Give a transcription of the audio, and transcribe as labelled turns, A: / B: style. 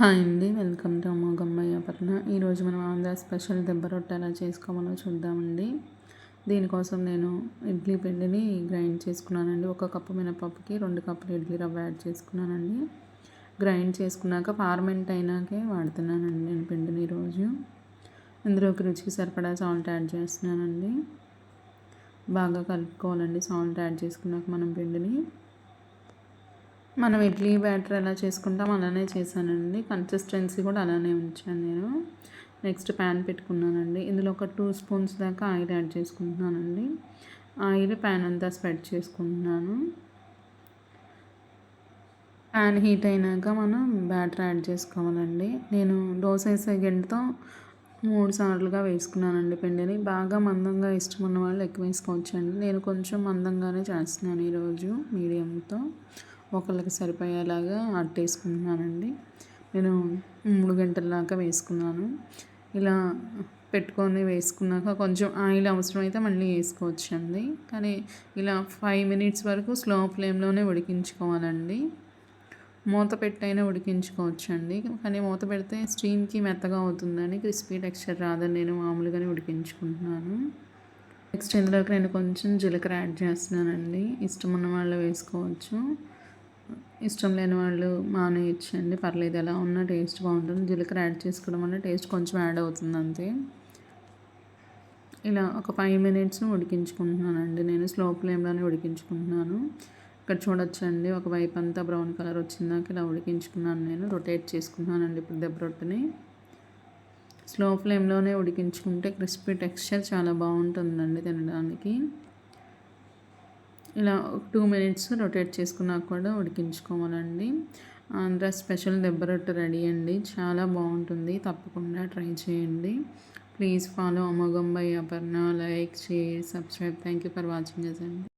A: Hi అండి. Welcome to అమ్మగమ్మయ్య పట్న. ఈరోజు మనం ఆంధ్ర స్పెషల్ దెబ్బ రొట్టె ఎలా చేసుకోవాలో చూద్దామండి. దీనికోసం నేను ఇడ్లీ పిండిని గ్రైండ్ చేసుకున్నానండి. ఒక కప్పు మినపప్పుకి రెండు కప్పులు ఇడ్లీ రవ్వ యాడ్ చేసుకున్నానండి. గ్రైండ్ చేసుకున్నాక ఫార్మెంట్ అయినాకే వాడుతున్నానండి నేను పిండిని ఈరోజు. ఇందులోకి రుచికి సరిపడా సాల్ట్ యాడ్ చేస్తున్నానండి. బాగా కలుపుకోవాలండి సాల్ట్ యాడ్ చేసుకున్నాక మనం పిండిని. మనం ఇడ్లీ బ్యాటర్ ఎలా చేసుకుంటాం అలానే చేశానండి. కన్సిస్టెన్సీ కూడా అలానే ఉంచాను నేను. నెక్స్ట్ ప్యాన్ పెట్టుకున్నానండి. ఇందులో ఒక టూ స్పూన్స్ దాకా ఆయిల్ యాడ్ చేసుకుంటున్నానండి. ఆయిల్ ప్యాన్ అంతా స్ప్రెడ్ చేసుకుంటున్నాను. ప్యాన్ హీట్ అయినాక మనం బ్యాటర్ యాడ్ చేసుకోవాలండి. నేను దోశ వేసే గంటతో మూడు సార్లుగా వేసుకున్నానండి పిండిని. బాగా మందంగా ఇష్టం ఉన్న వాళ్ళు ఎక్కువ వేసుకోవచ్చండి. నేను కొంచెం మందంగానే చేస్తున్నాను ఈరోజు మీడియంతో. ఒకళ్ళకి సరిపోయేలాగా అట్టేసుకుంటున్నానండి. నేను మూడు గంటల దాకా వేసుకున్నాను. ఇలా పెట్టుకొని వేసుకున్నాక కొంచెం ఆయిల్ అవసరమైతే మళ్ళీ వేసుకోవచ్చండి. కానీ ఇలా ఫైవ్ మినిట్స్ వరకు స్లో ఫ్లేమ్లోనే ఉడికించుకోవాలండి. మూత పెట్టైనా ఉడికించుకోవచ్చండి. కానీ మూత పెడితే స్టీమ్కి మెత్తగా అవుతుందని క్రిస్పీ టెక్స్చర్ రాదని నేను మామూలుగానే ఉడికించుకుంటున్నాను. నెక్స్ట్ ఇందులోకి నేను కొంచెం జీలకర్ర యాడ్ చేస్తున్నానండి. ఇష్టం ఉన్న వాళ్ళు వేసుకోవచ్చు. ఇష్టం లేని వాళ్ళు మానేయచ్చండి. పర్లేదు ఎలా ఉన్నా టేస్ట్ బాగుంటుంది. జీలకర్ర యాడ్ చేసుకోవడం వల్ల టేస్ట్ కొంచెం యాడ్ అవుతుంది అంతే. ఇలా ఒక ఫైవ్ మినిట్స్ ఉడికించుకుంటున్నానండి. నేను స్లో ఫ్లేమ్లోనే ఉడికించుకుంటున్నాను. ఇక్కడ చూడొచ్చండి ఒక వైపు అంతా బ్రౌన్ కలర్ వచ్చిందాక ఇలా ఉడికించుకున్నాను నేను. రొటేట్ చేసుకున్నానండి ఇప్పుడు దెబ్బ రొట్టెని. స్లో ఫ్లేమ్లోనే ఉడికించుకుంటే క్రిస్పీ టెక్స్చర్ చాలా బాగుంటుందండి తినడానికి. ఇలా టూ మినిట్స్ రొటేట్ చేసుకున్నాక కూడా ఉడికించుకోవాలండి. ఆంధ్ర స్పెషల్ దెబ్బ రొట్టె రెడీ అండి. చాలా బాగుంటుంది. తప్పకుండా ట్రై చేయండి. ప్లీజ్ ఫాలో అమోఘం by Aparna. Like share subscribe. Thank you for watching అండి.